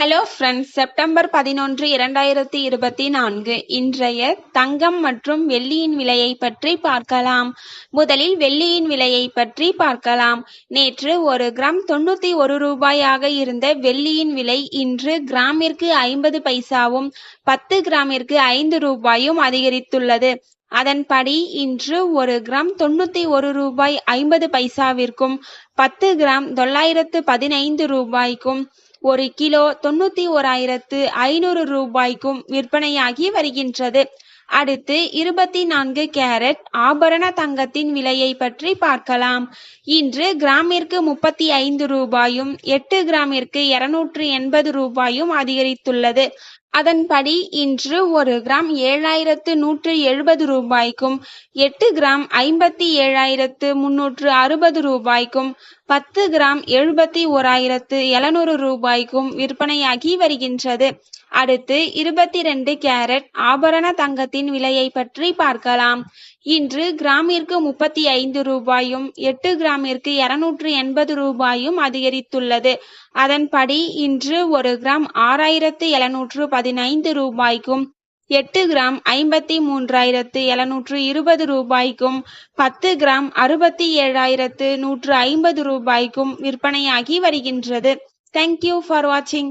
Hello friends September பதினொன்று இரண்டாயிரத்தி இருபத்தி நான்கு. இன்றைய தங்கம் மற்றும் வெள்ளியின் விலையை பற்றி பார்க்கலாம். முதலில் வெள்ளியின் விலையை பற்றி பார்க்கலாம். நேற்று ஒரு கிராம் தொண்ணூத்தி ஒரு ரூபாயாக இருந்த வெள்ளியின் விலை இன்று கிராமிற்கு ஐம்பது பைசாவும் பத்து கிராமிற்கு ஐந்து ரூபாயும் அதிகரித்துள்ளது. அதன்படி இன்று ஒரு கிராம் தொண்ணூத்தி ஒரு ரூபாய் ஐம்பது பைசாவிற்கும் பத்து கிராம் தொள்ளாயிரத்து பதினைந்து ரூபாய்க்கும் ஒரு கிலோ தொண்ணூத்தி ஓராயிரத்து ஐநூறு ரூபாய்க்கும் விற்பனையாகி வருகின்றது. அடுத்து இருபத்தி நான்கு கேரட் ஆபரண தங்கத்தின் விலையை பற்றி பார்க்கலாம். இன்று கிராமிற்கு முப்பத்தி ஐந்து ரூபாயும் எட்டு கிராமிற்கு இருநூற்று எண்பது ரூபாயும் அதிகரித்துள்ளது. அதன்படி இன்று ஒரு கிராம் ஏழாயிரத்து நூற்று எழுபது ரூபாய்க்கும் எட்டு கிராம் ஐம்பத்தி ஏழாயிரத்து முன்னூற்று அறுபது ரூபாய்க்கும் பத்து கிராம் எழுபத்தி ஓராயிரத்து எழுநூறு ரூபாய்க்கும் விற்பனையாகி வருகின்றது. அடுத்து இருபத்தி ரெண்டு கேரட் ஆபரண தங்கத்தின் விலையை பற்றி பார்க்கலாம். இன்று கிராமிற்கு முப்பத்தி ஐந்து ரூபாயும் எட்டு கிராமிற்கு இருநூற்று எண்பது ரூபாயும் அதிகரித்துள்ளது. அதன்படி இன்று ஒரு கிராம் ஆறாயிரத்து எழுநூற்று பதினைந்து ரூபாய்க்கும் எட்டு கிராம் ஐம்பத்தி மூன்றாயிரத்து எழுநூற்று இருபது ரூபாய்க்கும் பத்து கிராம் அறுபத்தி ஏழாயிரத்து நூற்று ஐம்பது ரூபாய்க்கும் விற்பனையாகி வருகின்றது. தேங்க்யூ ஃபார் வாட்சிங்